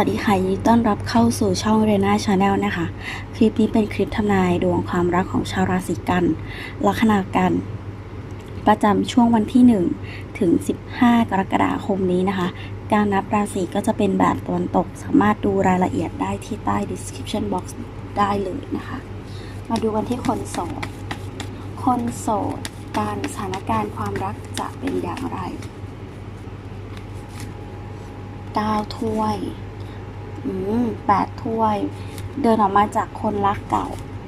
วัสดีค่ะยินดีต้อนรับเข้าสู่ช่องเรน่าชาแนลนะคะ คลิปนี้เป็นคลิปทำนายดวงความรักของชาวราศีกัน ลัคนากัน ประจำช่วงวันที่ 1 ถึง 15 กรกฎาคมนี้นะคะ การนับราศีก็จะเป็นแบบตะวันตก สามารถดูรายละเอียดได้ที่ใต้ description box ได้เลยนะคะ มาดูกันที่คนโสด คนโสด การสถานการณ์ความรักจะเป็นอย่างไรเก้าถ้วย อืมแปดถ้วย เดินออกมาจากคนรักเก่า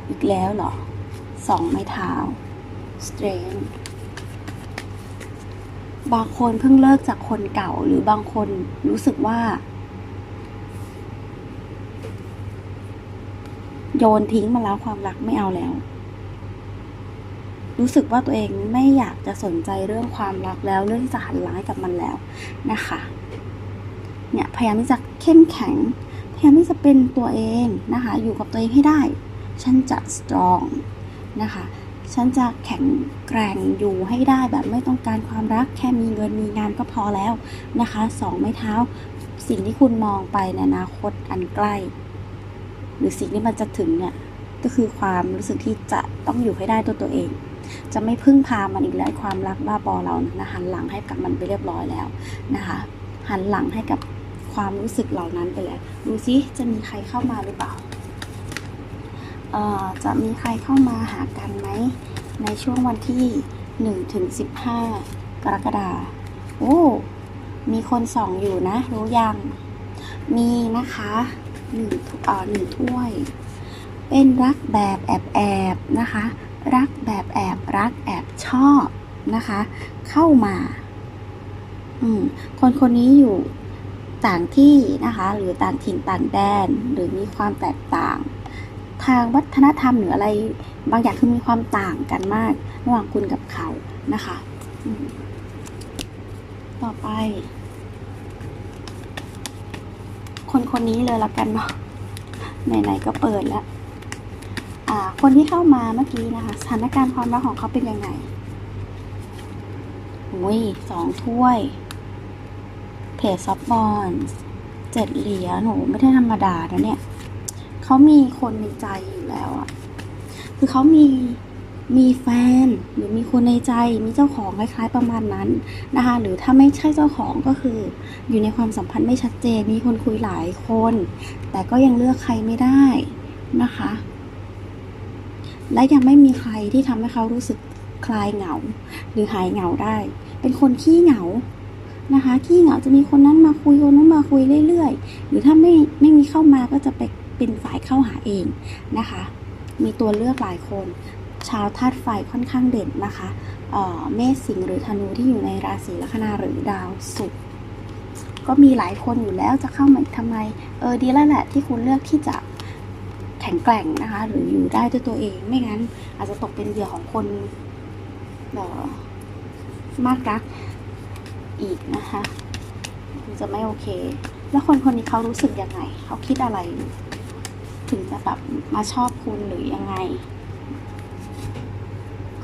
อีกแล้วเหรอสองไม้เท้า strength บางคนเพิ่งเลิกจากคนเก่าหรือบางคนรู้สึกว่า โยนทิ้งมาแล้วความรักไม่เอาแล้ว รู้สึกว่าตัวเองไม่อยากจะสนใจเรื่องความรักแล้วเรื่องที่จะหันหลังให้กับมันแล้วนะคะ เนี่ยพยายามที่จะเข้มแข็ง พยายามที่จะเป็นตัวเองนะคะ อยู่กับตัวเองให้ได้ ฉันจะ strong นะคะ ฉันจะแข็งแกร่งอยู่ให้ได้แบบไม่ต้องการความรัก แค่มีเงินมีงานก็พอแล้วนะคะสองไม้เท้า สิ่งที่คุณมองไปในอนาคตอันใกล้ หรือสิ่งที่มันจะถึงเนี่ย ก็คือความรู้สึกที่จะต้องอยู่ให้ได้ตัวตัวเองจะไม่พึ่งพามันอีกแล้วความรักบ้าบอเรานะหันหลังให้กับมันไปเรียบร้อยแล้วนะคะ หันหลังให้กับ ความรู้สึกเหล่านั้นไปแล้ว ดูซิจะมีใครเข้ามาหรือเปล่าเอ่อจะมีใครเข้ามาหากันไหม ในช่วงวันที่1ถึง15 กรกฎาคมโอ้มีคนส่องอยู่นะ รู้ยัง มีนะคะหนึ่งเอ่อหนึ่งถ้วย เป็นรักแบบแอบแอบนะคะ รักแบบแอบรักแอบชอบนะคะ เข้ามา อืมคนคนนี้อยู่ ต่างที่นะคะหรือต่างถิ่นต่างแดนหรือมีความแตกต่าง ทางวัฒนธรรมหรืออะไร บางอย่างคือมีความต่างกันมากระหว่างคุณกับเขานะคะต่อไป คนคนนี้เลยละกันเนาะไหนๆก็เปิดแล้วคนที่เข้ามาเมื่อกี้นะคะ สถานการณ์ความรักของเขาเป็นยังไงอุ้ยสองถ้วย เพจซับบอลเจ็ดเหรียญโหไม่ได้ธรรมดานะเนี่ยเขามีคนในใจอยู่แล้วอะคือเขามีมีแฟนหรือมีคนในใจมีเจ้าของคล้ายๆประมาณนั้นนะคะหรือถ้าไม่ใช่เจ้าของก็คือ อยู่ในความสัมพันธ์ไม่ชัดเจนมีคนคุยหลายคน แต่ก็ยังเลือกใครไม่ได้นะคะ และยังไม่มีใครที่ทำให้เขารู้สึกคลายเหงา หรือหายเหงาได้ เป็นคนขี้เหงา นะคะขี้เหงาจะมีคนนั้นมาคุยคนนั้นมาคุยเรื่อยๆ หรือถ้าไม่ไม่มีเข้ามาก็จะไปเป็นฝ่ายเข้าหาเองนะคะ มีตัวเลือกหลายคน ชาวธาตุไฟค่อนข้างเด่นนะคะเเมษสิงหรือธนูที่อยู่ในราศีลัคนาหรือดาวศุกร์ก็มีหลายคนอยู่แล้วจะเข้ามาทำไม เออดีแล้วแหละที่คุณเลือกที่จะแข็งแกร่งนะคะ หรืออยู่ได้ด้วยตัวเอง ไม่งั้นอาจจะตกเป็นเหยื่อของคนออมากรัก อีกนะคะจะไม่โอเค แล้วคนคนนี้เขารู้สึกยังไง เขาคิดอะไร ถึงจะแบบมาชอบคุณหรือยังไง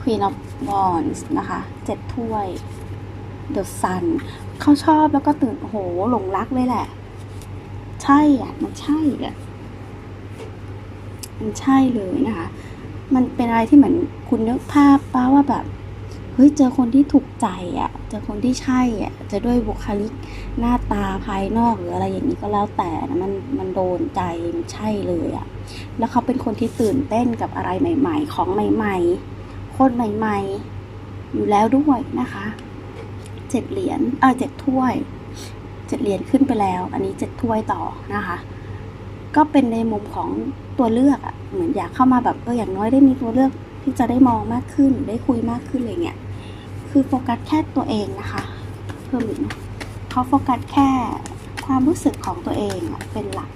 Queen of Wands นะคะเจ็ดถ้วย The Sun เขาชอบแล้วก็ตื่นโหหลงรักเลยแหละ ใช่อะ มันใช่อะ มันใช่เลยนะคะ มันเป็นอะไรที่เหมือนคุณนึกภาพป้าว่าแบบ เฮ้ยเจอคนที่ถูกใจอะ่ะ เจอคนที่ใช่อะ่ะ จะด้วยบุคลิกหน้าตาภายนอกหรืออะไรอย่างนี้ก็แล้วแต่นะมันมันโดนใจมันใช่เลยอะ่ะ แล้วเขาเป็นคนที่ตื่นเต้นกับอะไรใหม่ ๆ ของใหม่ๆ คนใหม่ๆ อยู่แล้วด้วยนะคะเจ็ดเหรียญเออเจ็ดถ้วยเจ็ดเหรียญขึ้นไปแล้ว อันนี้เจ็ดถ้วยต่อนะคะ ก็เป็นในมุมของตัวเลือกอะ่ะเหมือนอยากเข้ามาแบบเอออย่างน้อยได้มีตัวเลือก ที่จะได้มองมากขึ้น ได้คุยมากขึ้นอะไรเงี้ย คือโฟกัสแค่ตัวเองนะคะ เพิ่มอีกนะเขาโฟกัสแค่ความรู้สึกของตัวเองเป็นหลัก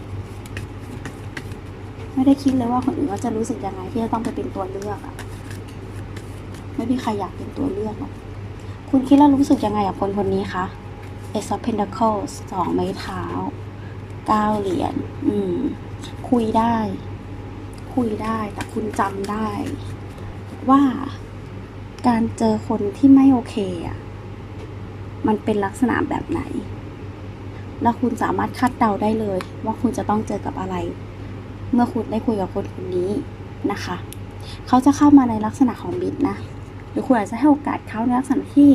ไม่ได้คิดเลยว่าคนอื่นเขาจะรู้สึกยังไงที่จะต้องไปเป็นตัวเลือกอะไม่มีใครอยากเป็นตัวเลือกหรอกคุณคิดแล้วรู้สึกยังไงกับคนคนนี้คะ Ace of Pentacles สองไม้เท้าเก้าเหรียญอืม คุยได้ คุยได้แต่คุณจำได้ ว่าการเจอคนที่ไม่โอเคอะ มันเป็นลักษณะแบบไหน แล้วคุณสามารถคาดเดาได้เลย ว่าคุณจะต้องเจอกับอะไร เมื่อคุณได้คุยกับคนคนนี้นะคะ เขาจะเข้ามาในลักษณะของบิดนะ หรือคุณอาจจะให้โอกาสเขาในลักษณะที่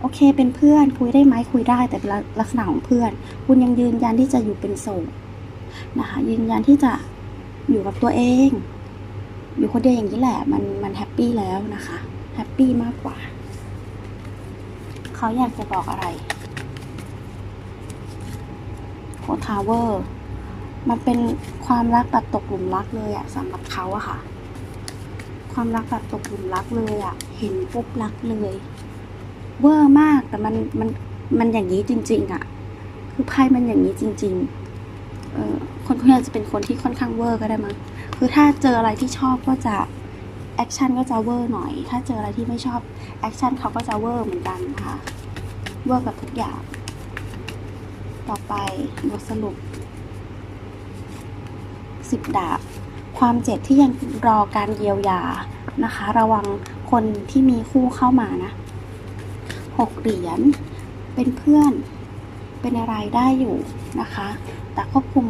โอเค เป็นเพื่อนคุยได้ไหมคุยได้แต่เป็นลักษณะของเพื่อน คุณยังยืนยันที่จะอยู่เป็นโสดนะคะ ยืนยันที่จะอยู่กับตัวเอง อยู่คนเดียวอย่างนี้แหละ มันมันแฮปปี้แล้วนะคะแฮปปี้มากกว่า เขาอยากจะบอกอะไรโคทาวเวอร์มันเป็นความรักแบบตกหลุมรักเลยอะสำหรับเขาอะค่ะ ความรักแบบตกหลุมรักเลยอะเห็นปุ๊บรักเลย เวอร์มากแต่มันมันมันอย่างนี้จริง ๆอะคือไพ่มันอย่างนี้จริง ๆ เออคนคนนี้อาจจะเป็นคนที่ค่อนข้างเวอร์ก็ได้มั้ง คือถ้าเจออะไรที่ชอบก็จะแอคชั่นก็จะเวอร์หน่อย ถ้าเจออะไรที่ไม่ชอบแอคชั่นเขาก็จะเวอร์เหมือนกันนะคะเวอร์กับทุกอย่าง ต่อไปบทสรุปสิบดาบ ความเจ็บที่ยังรอการเยียวยานะคะ ระวังคนที่มีคู่เข้ามานะหกเหรียญ เป็นเพื่อน เป็นอะไรได้อยู่นะคะ แต่ควบคุม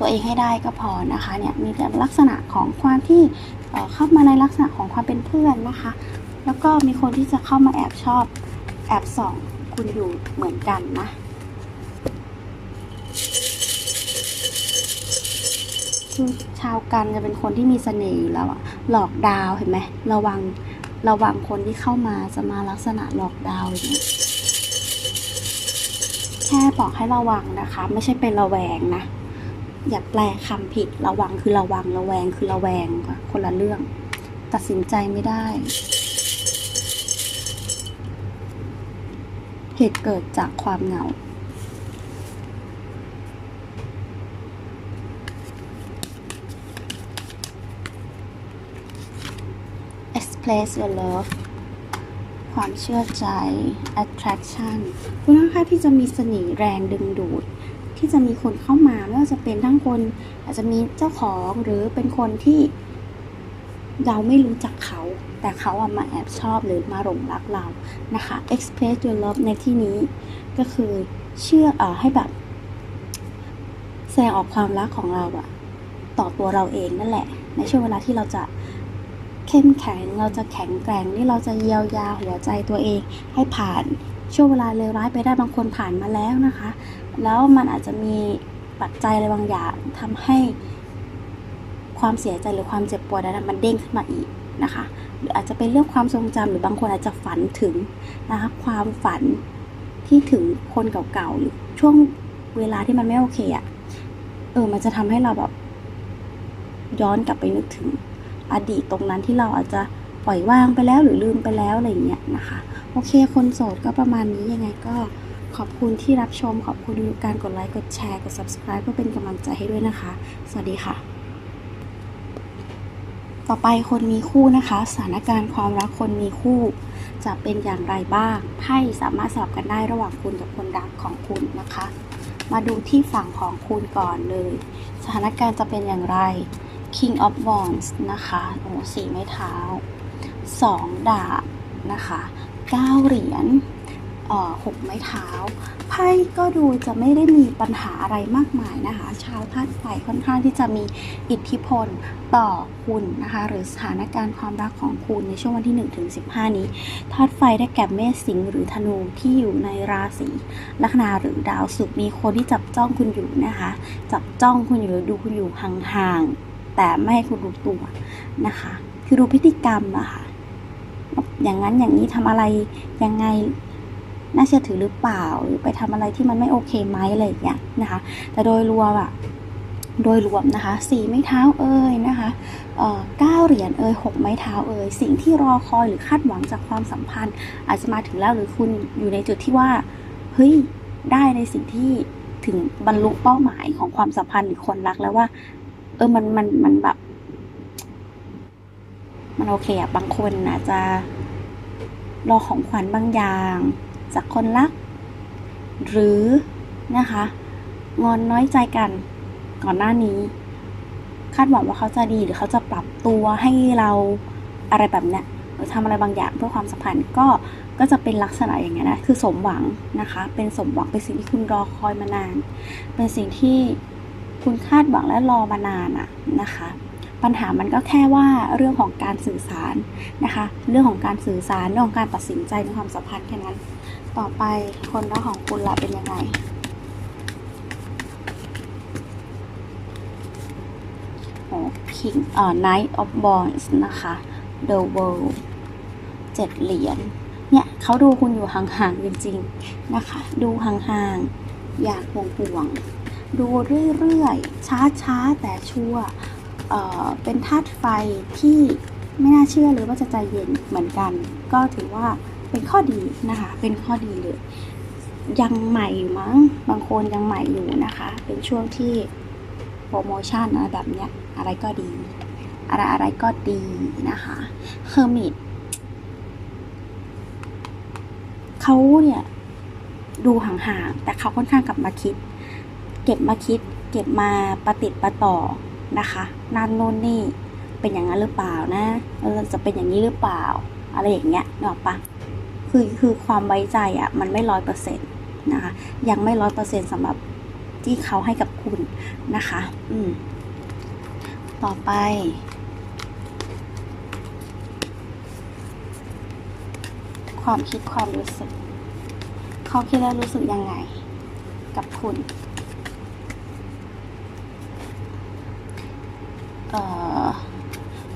ตัวเองให้ได้ก็พอนะคะเนี่ยมีแต่ลักษณะของความที่เเข้ามาในลักษณะของความเป็นเพื่อนนะคะ แล้วก็มีคนที่จะเข้ามาแอบชอบแอบส่องคุณอยู่เหมือนกันนะคือชาวกันจะเป็นคนที่มีเสน่ห์อยู่แล้วอะหลอกดาวเห็นไหมระวังระวังคนที่เข้ามาจะมาลักษณะหลอกดาวอย่างเงี้แค่บอกให้ระวังนะคะ ไม่ใช่เป็นระแวงนะ อย่าแปลคำผิดระวังคือระวังระแวงคือระแวงค่ะคนละเรื่อง ตัดสินใจไม่ได้ เหตุเกิดจากความเหงา express your love ความเชื่อใจ attraction คุณค่อนข้างที่จะมีเสน่ห์แรงดึงดูด ที่จะมีคนเข้ามาไม่ว่าจะเป็นทั้งคนอาจจะมีเจ้าของหรือเป็นคนที่เราไม่รู้จักเขา แต่เขาอะมาแอบชอบหรือมาหลงรักเรานะคะ express your love ในที่นี้ก็คือเชื่อเออให้แบบแสดงออกความรักของเราอะต่อตัวเราเองนั่นแหละ ในช่วงเวลาที่เราจะเข้มแข็งเราจะแข็งแกร่งนี่เราจะเยียวยาหัวใจตัวเองให้ผ่าน ช่วงเวลาเลวร้ายไปได้บางคนผ่านมาแล้วนะคะ แล้วมันอาจจะมีปัจจัยอะไรบางอย่างทำให้ความเสียใจหรือความเจ็บปวดนั้นมันเด้งขึ้นมาอีกนะคะหรืออาจจะเป็นเรื่องความทรงจำหรือบางคนอาจจะฝันถึงนะคะความฝันที่ถึงคนเก่าๆหรือช่วงเวลาที่มันไม่โอเคอะ่ะเออมันจะทำให้เราแบบย้อนกลับไปนึกถึงอดีตตรงนั้นที่เราอาจจะ ปล่อยวางไปแล้วหรือลืมไปแล้วอะไรเงี้ยนะคะ โอเค คนโสดก็ประมาณนี้ยังไงก็ขอบคุณที่รับชม ขอบคุณการกดไลค์ กดแชร์ กด subscribe เพื่อเป็นกำลังใจให้ด้วยนะคะ สวัสดีค่ะ ต่อไปคนมีคู่นะคะ สถานการณ์ความรักคนมีคู่ จะเป็นอย่างไรบ้าง ไพ่สามารถสลับกันได้ระหว่างคุณกับคนรักของคุณนะคะ มาดูที่ฝั่งของคุณก่อนเลย สถานการณ์จะเป็นอย่างไร King of Wands นะคะ โอ้สีไม้เท้า สองดาบนะคะเก้าเหรียญหกไม้เท้า ไพ่ก็ดูจะไม่ได้มีปัญหาอะไรมากมายนะคะ ชาวธาตุไฟค่อนข้างที่จะมีอิทธิพลต่อคุณนะคะ หรือสถานการณ์ความรักของคุณในช่วงวันที่1ถึง15 นี้ธาตุไฟได้แก่เมษสิงห์หรือธนูที่อยู่ในราศีลัคนาหรือดาวศุกร์มีคนที่จับจ้องคุณอยู่นะคะ จับจ้องคุณอยู่หรือดูคุณอยู่ห่างๆแต่ไม่ให้คุณรู้ตัวนะคะ คือดูพฤติกรรมอะค่ะ อย่างนั้นอย่างนี้ทำอะไรยังไงน่าเชื่อถือหรือเปล่าหรือไปทำอะไรที่มันไม่โอเคไหมอะไรอย่างเงี้ยนะคะ แต่โดยรวมอะโดยรวมนะคะสี่ไม้เท้าเอ่ยนะคะเอ่อเก้าเหรียญเอ่ยหกไม้เท้าเอ่ยสิ่งที่รอคอยหรือคาดหวังจากความสัมพันธ์ อาจจะมาถึงแล้วหรือคุณอยู่ในจุดที่ว่าเฮ้ยได้ในสิ่งที่ถึงบรรลุเป้าหมายของความสัมพันธ์หรือคนรักแล้วว่า เออมันมันมันแบบ มันโอเคอะบางคนอาจจะรอของขวัญบางอย่าง จากคนรัก หรือนะคะ งอนน้อยใจกันก่อนหน้านี้ คาดหวังว่าเขาจะดีหรือเขาจะปรับตัวให้เราอะไรแบบเนี้ยหรือทำอะไรบางอย่างเพื่อความสัมพันธ์ก็ก็จะเป็นลักษณะอย่างนี้ยนะคือสมหวังนะคะ เป็นสมหวังเป็นสิ่งที่คุณรอคอยมานาน เป็นสิ่งที่คุณคาดหวังและรอมานานอะนะคะ ปัญหามันก็แค่ว่าเรื่องของการสื่อสารนะคะ เรื่องของการสื่อสารเรื่องของการตัดสินใจในความสัมพันธ์แค่นั้น ต่อไปคนรักของคุณล่ะเป็นยังไงโอ้ King เอ่อ Knight of Wands นะคะ The World เจ็ดเหรียญเนี่ยเขาดูคุณอยู่ห่างๆจริงๆนะคะ ดูห่างๆ อยากห่วงๆดูเรื่อยๆ ช้าๆ แต่ชัวร์ เป็นธาตุไฟที่ไม่น่าเชื่อเลยว่าจะใจเย็นเหมือนกัน ก็ถือว่าเป็นข้อดีนะคะ เป็นข้อดีเลย ยังใหม่อยู่มั้ง บางคนยังใหม่อยู่นะคะ เป็นช่วงที่โปรโมชั่นอะไรแบบเนี้ย อะไรก็ดี อะไรอะไรก็ดีนะคะเฮอร์มิตเขาเนี่ยดูห่างๆ แต่เขาค่อนข้างกลับมาคิด เก็บมาคิด เก็บมาประติดประต่อ นะคะนั่นโน่นนี่เป็นอย่างนั้นหรือเปล่านะเออจะเป็นอย่างนี้หรือเปล่า อะไรอย่างเงี้ยเนกออกปะคือคือความไว้ใจอะ่ะมันไม่ร้อยเปอร์เซ็นต์นะคะยังไม่ร้อยเปอร์เซ็นต์สำหรับที่เขาให้กับคุณนะคะ อืมต่อไป ความคิดความรู้สึก เขาคิดแล้วรู้สึกยังไง กับคุณ เอ่อ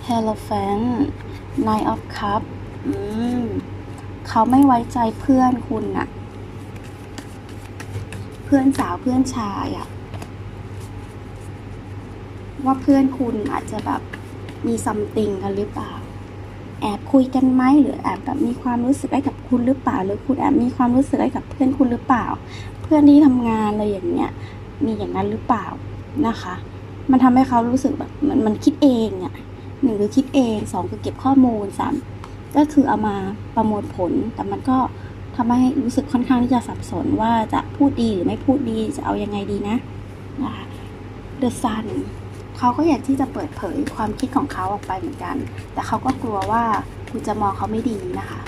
Hierophant Nine of Cup อืมเขาไม่ไว้ใจเพื่อนคุณน่ะ เพื่อนสาวเพื่อนชายอะว่าเพื่อนคุณอาจจะแบบมีซัมติงกันหรือเปล่า แอบคุยกันไหมหรือแอบแบบมีความรู้สึกให้กับคุณหรือเปล่า หรือคุณแอบมีความรู้สึกให้กับเพื่อนคุณหรือเปล่า เพื่อนที่ทำงานอะไรอย่างเงี้ย มีอย่างนั้นหรือเปล่านะคะ มันทำให้เขารู้สึกแบบมันมันคิดเองอะ่ะหนึ่งคือคิดเองสองคือเก็บข้อมูลสามก็คือเอามาประมวลผล แต่มันก็ทำให้รู้สึกค่อนข้างที่จะสับสนว่าจะพูดดีหรือไม่พูดดีจะเอายังไงดีนะนะคะ The Sun เขาก็อยากที่จะเปิดเผยความคิดของเขาออกไปเหมือนกัน แต่เขาก็กลัวว่าคุณจะมองเขาไม่ดีนะคะ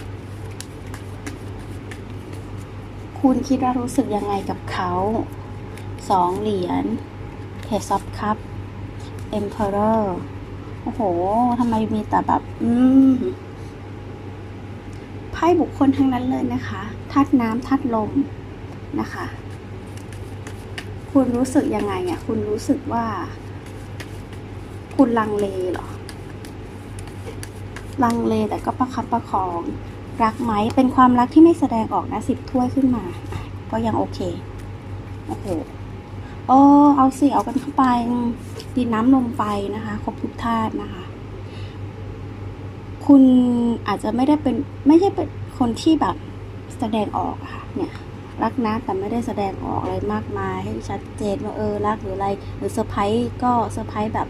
คุณคิดว่ารู้สึกยังไงกับเขาสองเหรียญ Page of Cup Emperor โอ้โหทำไมมีแต่แบบ อืมไพ่บุคคลทั้งนั้นเลยนะคะธาตุน้ำธาตุลมนะคะ คุณรู้สึกยังไงอะ คุณรู้สึกว่า คุณลังเลเหรอ ลังเลแต่ก็ประคับประคอง รักไหมเป็นความรักที่ไม่แสดงออกนะสิบถ้วยขึ้นมา ก็ยังโอเค โอ้โห โอ้เอาสิเอากันเข้าไปดินน้ำลมไฟนะคะ ครบทุกธาตุนะคะ คุณอาจจะไม่ได้เป็นไม่ใช่เป็นคนที่แบบแสดงออกค่ะ เนี่ย รักนะแต่ไม่ได้แสดงออกอะไรมากมาย ให้ชัดเจนว่าเออรักหรืออะไร หรือเซอร์ไพรส์ก็เซอร์ไพรส์แบบ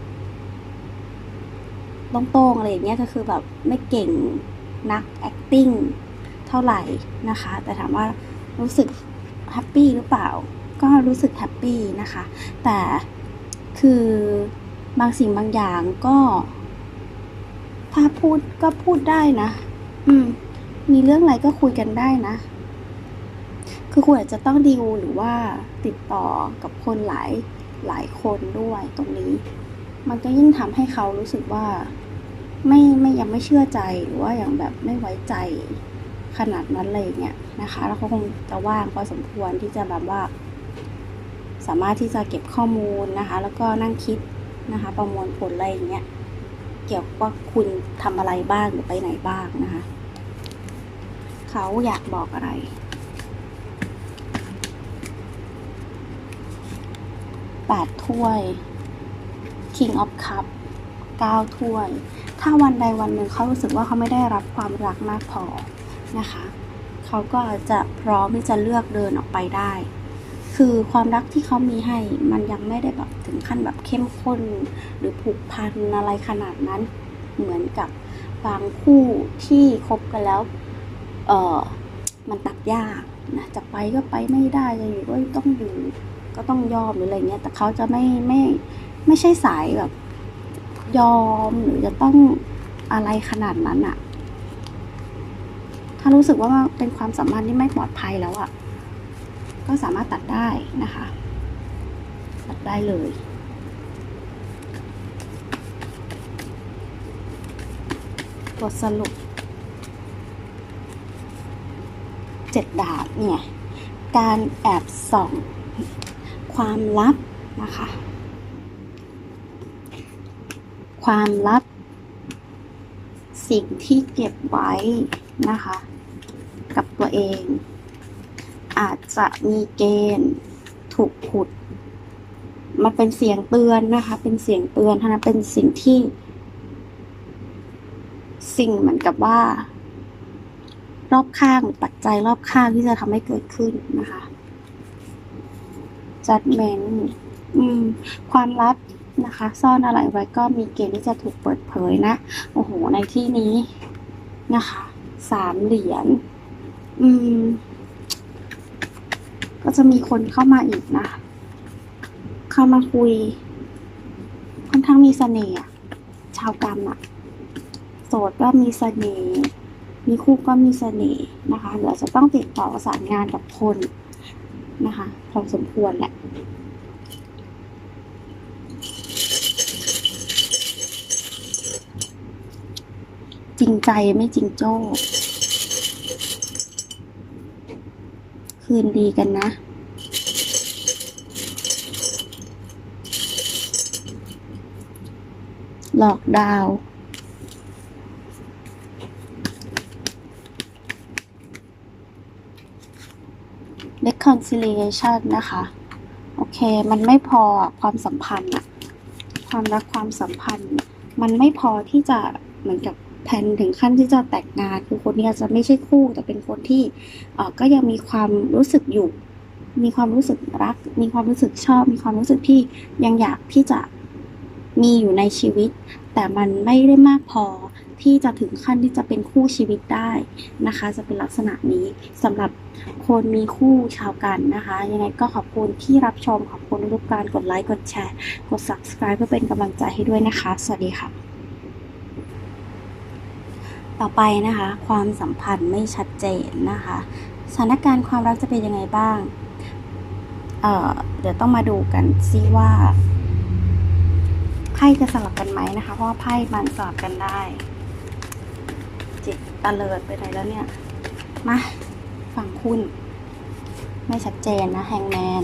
ตรงๆอะไรอย่างเงี้ยก็คือแบบไม่เก่งนัก acting เท่าไหร่นะคะ แต่ถามว่ารู้สึกแฮปปี้หรือเปล่า ก็รู้สึกแฮปปี้นะคะ แต่คือบางสิ่งบางอย่างก็ ถ้าพูดก็พูดได้นะ อืม มีเรื่องอะไรก็คุยกันได้นะ คือคุณอาจจะต้องดีลหรือว่าติดต่อกับคนหลายหลายคนด้วยตรงนี้ มันก็ยิ่งทำให้เขารู้สึกว่า ไม่ไม่ยังไม่เชื่อใจหรือว่าอย่างแบบไม่ไว้ใจขนาดนั้นเลยเนี่ยนะคะ แล้วเขาคงจะว่างพอสมควรที่จะแบบว่า สามารถที่จะเก็บข้อมูลนะคะ แล้วก็นั่งคิดนะคะ ประมวลผลอะไรอย่างเงี้ยเกี่ยวกับว่าคุณทำอะไรบ้างหรือไปไหนบ้างนะคะ เขาอยากบอกอะไร แปดถ้วย King of Cup เก้าถ้วย ถ้าวันใดวันหนึ่งเขารู้สึกว่าเขาไม่ได้รับความรักมากพอนะคะ เขาก็จะพร้อมที่จะเลือกเดินออกไปได้ คือความรักที่เขามีให้มันยังไม่ได้แบบถึงขั้นแบบเข้มข้น หรือผูกพันอะไรขนาดนั้น เหมือนกับบางคู่ที่คบกันแล้วเออมันตัดยากนะจะไปก็ไปไม่ได้จะอยู่ก็ต้องอยู่ก็ต้องยอมหรืออะไรเงี้ย แต่เขาจะไม่ไม่ไม่ใช่สายแบบยอมหรือจะต้องอะไรขนาดนั้นอะถ้ารู้สึกว่าเป็นความสัมพันธ์ที่ไม่ปลอดภัยแล้วอะ ก็สามารถตัดได้นะคะ ตัดได้เลยบทสรุปเจ็ดดาบเนี่ย การแอบส่องความลับนะคะ ความลับ สิ่งที่เก็บไว้นะคะ กับตัวเอง อาจจะมีเกณฑ์ถูกขุด มันเป็นเสียงเตือนนะคะ เป็นเสียงเตือนท่านั้นเป็นสิ่งที่ สิ่งเหมือนกับว่า รอบข้างปัจจัยรอบข้างที่จะทำให้เกิดขึ้นนะคะ judgment อืมความลับนะคะ ซ่อนอะไรไว้ก็มีเกณฑ์ที่จะถูกเปิดเผยนะ โอ้โห ในที่นี้นะคะ สามเหรียญ อืม ก็จะมีคนเข้ามาอีกนะ เข้ามาคุย ค่อนข้างมีเสน่ห์ชาวกรรมอะโสดก็มีเสน่ห์มีคู่ก็มีเสน่ห์นะคะเดี๋ยวจะต้องติดต่อประสานงานกับคนนะคะพอสมควรแหละจริงใจไม่จริงโจ้ คืนดีกันนะ หลอกดาว reconciliation นะคะ โอเค มันไม่พอความสัมพันธ์อะความรักความสัมพันธ์ มันไม่พอที่จะเหมือนกับ แผนถึงขั้นที่จะแต่งงาน คือคนนี้อาจจะไม่ใช่คู่ แต่เป็นคนที่เออก็ยังมีความรู้สึกอยู่ มีความรู้สึกรัก มีความรู้สึกชอบ มีความรู้สึกที่ยังอยากที่จะมีอยู่ในชีวิต แต่มันไม่ได้มากพอที่จะถึงขั้นที่จะเป็นคู่ชีวิตได้นะคะ จะเป็นลักษณะนี้สำหรับคนมีคู่ชาวกันนะคะ ยังไงก็ขอบคุณที่รับชมขอบคุณทุกการกดไลค์กดแชร์ กด subscribe เพื่อเป็นกำลังใจให้ด้วยนะคะ สวัสดีค่ะ ต่อไปนะคะ ความสัมพันธ์ไม่ชัดเจนนะคะ สถานการณ์ความรักจะเป็นยังไงบ้าง เเดี๋ยวต้องมาดูกันซิว่าไพ่จะสลับกันไหมนะคะ เพราะว่าไพ่มันสลับกันได้ จิตตะเลิดไปไหนแล้วเนี่ย มาฝั่งคุณ ไม่ชัดเจนนะแฮงแมน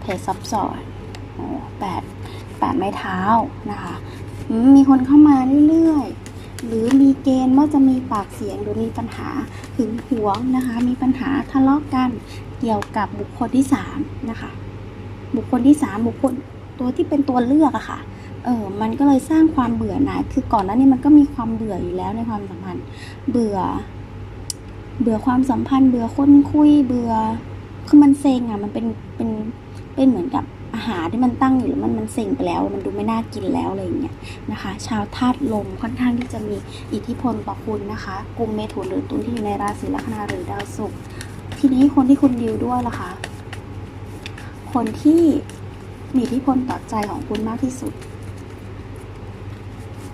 เพจซับซ้อนโอ้แปดแปดไม้เท้านะคะมมีคนเข้ามาเรื่อยๆ หรือมีเกณฑ์ว่าจะมีปากเสียงหรือมีปัญหาหึงหวงนะคะ มีปัญหาทะเลาะกันเกี่ยวกับบุคคลที่สามนะคะ บุคคลที่สามบุคคลตัวที่เป็นตัวเลือกอะค่ะเออมันก็เลยสร้างความเบื่อหน่าย คือก่อนหน้านี้มันก็มีความเบื่ออยู่แล้วในความสัมพันธ์ เบื่อ เบื่อความสัมพันธ์ เบื่อคนคุย เบื่อ คือมันเซ็งอะมันเป็น เป็น เป็นเหมือนกับ หารที่มันตั้งอยู่แล้วมันมันเซ็งไปแล้ว มันดูไม่น่ากินแล้วอะไรอย่างเงี้ยนะคะ ชาวธาตุลมค่อนข้างที่จะมีอิทธิพลต่อคุณนะคะกลุ่มเมถุนหรือตุลที่อยู่ในราศีลัคนาหรือดาวศุกร์ทีนี้คนที่คุณดิวด้วยล่ะคะ คนที่มีอิทธิพลต่อใจของคุณมากที่สุด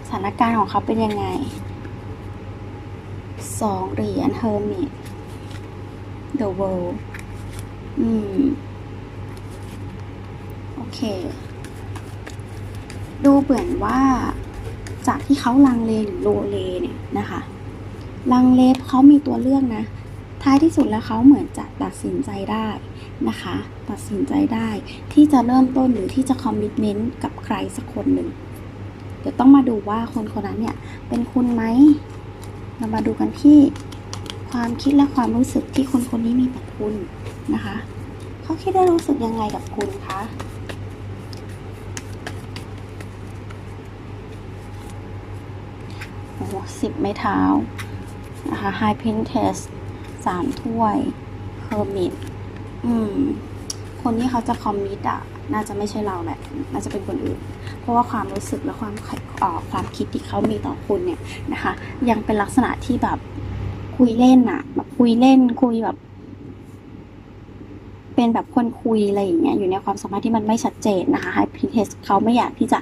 สถานการณ์ของเขาเป็นยังไงสองเหรียญ Hermit The World อืม เค ดูเหมือนว่าจากที่เขาลังเลหรือโลเลเนี่ยนะคะ ลังเลเขามีตัวเลือกนะ ท้ายที่สุดแล้วเขาเหมือนจะตัดสินใจได้นะคะ ตัดสินใจได้ที่จะเริ่มต้นหรือที่จะคอมมิชเมนต์กับใครสักคนหนึ่ง เดี๋ยวต้องมาดูว่าคนคนนั้นเนี่ยเป็นคุณไหม เรามาดูกันที่ความคิดและความรู้สึกที่คนคนนี้มีต่อคุณนะคะ เขาคิดได้รู้สึกยังไงกับคุณคะ โอ้โหสิบไม้เท้านะคะ High Princess สามถ้วย Hermit อืม คนที่เขาจะคอมมิตอะ น่าจะไม่ใช่เราแหละ น่าจะเป็นคนอื่น เพราะว่าความรู้สึกและความเอ่อความคิดที่เขามีต่อคุณเนี่ยนะคะ ยังเป็นลักษณะที่แบบคุยเล่นอะแบบคุยเล่นคุยแบบ เป็นแบบคนคุยอะไรอย่างเงี้ยอยู่ในความสัมพันธ์ที่มันไม่ชัดเจนนะคะ High Princess เขาไม่อยากที่จะ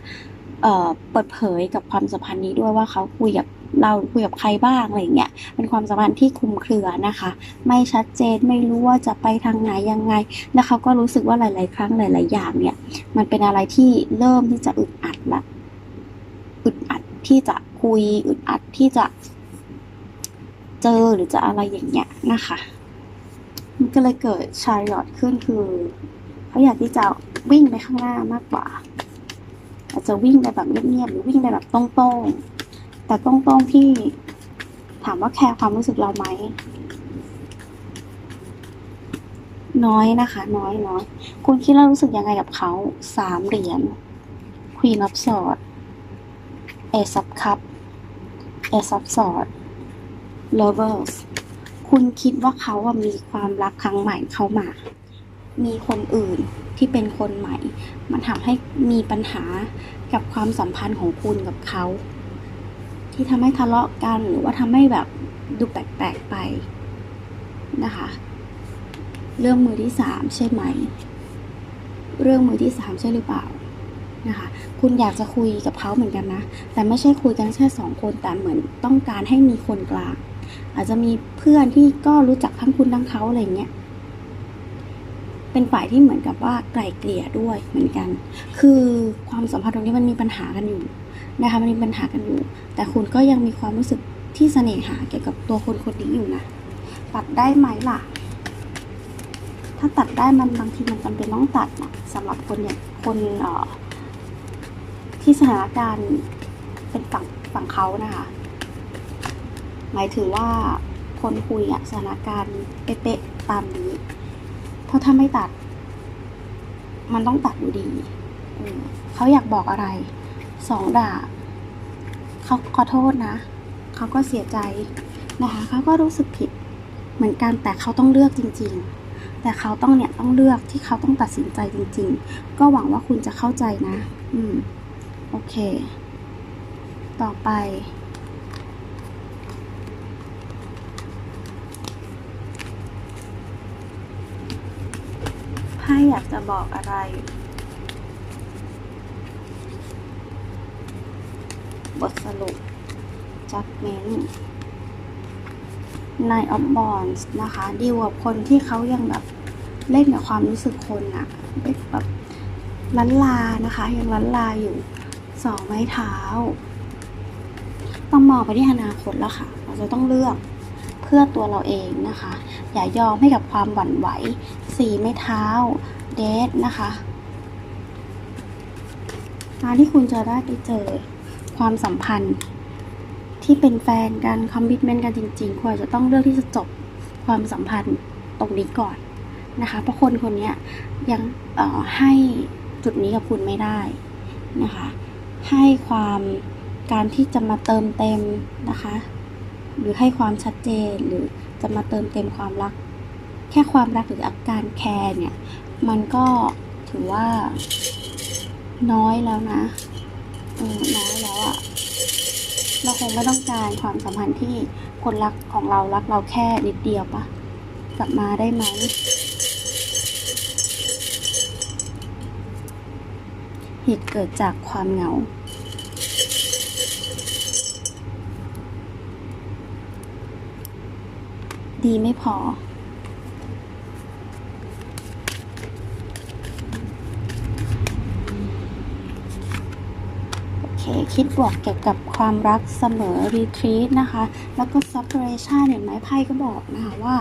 เอ่อเปิดเผยกับความสัมพันธ์นี้ด้วยว่าเขาคุยกับ เราคุยกับใครบ้างอะไรเงี้ยเป็นความสัมพันธ์ที่คลุมเครือนะคะ ไม่ชัดเจนไม่รู้ว่าจะไปทางไหนยังไงแล้วเขาก็รู้สึกว่าหลาย ๆ ครั้งหลาย ๆ อย่างเนี่ย มันเป็นอะไรที่เริ่มที่จะอึดอัดละอึดอัดที่จะคุยอึดอัดที่จะเจอหรือจะอะไรอย่างเงี้ยนะคะ มันก็เลยเกิดชาร์ลอตขึ้นคือเขาอยากที่จะวิ่งไปข้างหน้า มากกว่า อาจจะวิ่งไปแบบเงียบๆหรือวิ่งไปแบบตรงๆ แต่ตรงๆที่ถามว่าแคร์ความรู้สึกเราไหม น้อยนะคะ น้อยน้อย คุณคิดแล้วรู้สึกยังไงกับเขาสามเหรียญ Queen of Swords Ace of Cup Ace of Swords Lovers คุณคิดว่าเขาอะมีความรักครั้งใหม่เข้ามา มีคนอื่นที่เป็นคนใหม่ มันทำให้มีปัญหากับความสัมพันธ์ของคุณกับเขา ที่ทำให้ทะเลาะกันหรือว่าทำให้แบบดูแปลกๆไปนะคะ เรื่องมือที่สามใช่ไหม เรื่องมือที่สามใช่หรือเปล่านะคะคุณอยากจะคุยกับเขาเหมือนกันนะ แต่ไม่ใช่คุยกันแค่สองคนแต่เหมือนต้องการให้มีคนกลาง อาจจะมีเพื่อนที่ก็รู้จักทั้งคุณทั้งเขาอะไรเงี้ยเป็นฝ่ายที่เหมือนกับว่าไกลเกลี่ยด้วยเหมือนกัน คือความสัมพันธ์ตรงนี้มันมีปัญหากันอยู่ นะคะมันมีปัญหากันอยู่ แต่คุณก็ยังมีความรู้สึกที่เสน่หาเกี่ยวกับตัวคนคนนี้อยู่นะตัดได้ไหมล่ะ ถ้าตัดได้มันบางทีมันจำเป็นต้องตัดนะสำหรับคนอย่างคนเอ่อที่สถานการณ์เป็นฝั่งฝั่งเขานะคะ หมายถึงว่าคนคุยอะสถานการณ์เป๊ะๆตามนี้ เพราะถ้าไม่ตัด มันต้องตัดอยู่ดีเออเขาอยากบอกอะไร สองดาบเขาขอโทษนะ เขาก็เสียใจนะคะเขาก็รู้สึกผิดเหมือนกันแต่เขาต้องเลือกจริง ๆ แต่เขาต้องเนี่ยต้องเลือกที่เขาต้องตัดสินใจจริง ๆ ก็หวังว่าคุณจะเข้าใจนะ อืม โอเค ต่อไปไพ่อยากจะบอกอะไร บทสรุป judgment nine of wands นะคะดีลกับคนที่เขายังแบบเล่นกับความรู้สึกคนอะแบบลันลานะคะ ยังลันลาอยู่สองไม้เท้า ต้องมองไปที่อนาคตแล้วค่ะ เราจะต้องเลือกเพื่อตัวเราเองนะคะ อย่ายอมให้กับความหวั่นไหวสี่ไม้เท้าเดทนะคะการที่คุณจะได้ไปเจอ ความสัมพันธ์ ที่เป็นแฟนกันคอมมิชเมนต์กันจริงๆควรจะต้องเลือกที่จะจบความสัมพันธ์ตรงนี้ก่อนนะคะเพราะคนคนนี้ยังให้จุดนี้กับคุณไม่ได้นะคะให้ความการที่จะมาเติมเต็มนะคะ หรือให้ความชัดเจนหรือจะมาเติมเต็มความรัก แค่ความรักหรืออาการแคร์เนี่ย มันก็ถือว่าน้อยแล้วนะ น้อยแล้วอะเราคงไม่ต้องการความสัมพันธ์ที่คนรักของเรารักเราแค่นิดเดียวปะกลับมาได้ไหมเหตุเกิดจากความเหงาดีไม่พอ โอเคคิดบวกเกี่ยวกับความรักเสมอ retreat นะคะ แล้วก็ separation เห็นไหมไพ่ก็บอกนะคะว่า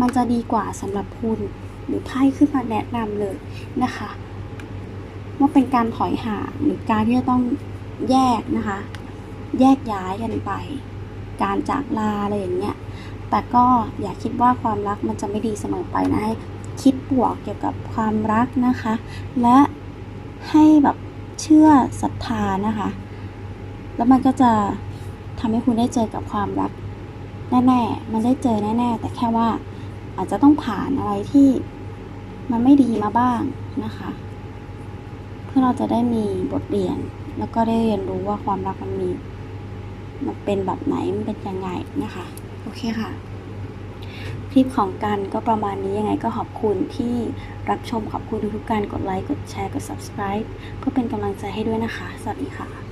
มันจะดีกว่าสำหรับคุณหรือไพ่ขึ้นมาแนะนำเลยนะคะ ว่าเป็นการถอยห่างหรือการที่จะต้องแยกนะคะ แยกย้ายกันไป การจากลาอะไรอย่างเงี้ยแต่ก็อย่าคิดว่าความรักมันจะไม่ดีเสมอไปนะให้คิดบวกเกี่ยวกับความรักนะคะ และให้แบบ เชื่อศรัทธานะคะ แล้วมันก็จะทำให้คุณได้เจอกับความรักแน่ๆ มันได้เจอแน่ๆ แต่แค่ว่าอาจจะต้องผ่านอะไรที่มันไม่ดีมาบ้างนะคะ เพื่อเราจะได้มีบทเรียน แล้วก็ได้เรียนรู้ว่าความรักมันมี มันเป็นแบบไหน มันเป็นยังไงนะคะ โอเคค่ะ ลิปของกันก็ประมาณนี้ยังไงก็ขอบคุณที่รับชมขอบคุณทุกๆการกดไลค์ กดแชร์ กด subscribe เพื่อเป็นกำลังใจให้ด้วยนะคะ สวัสดีค่ะ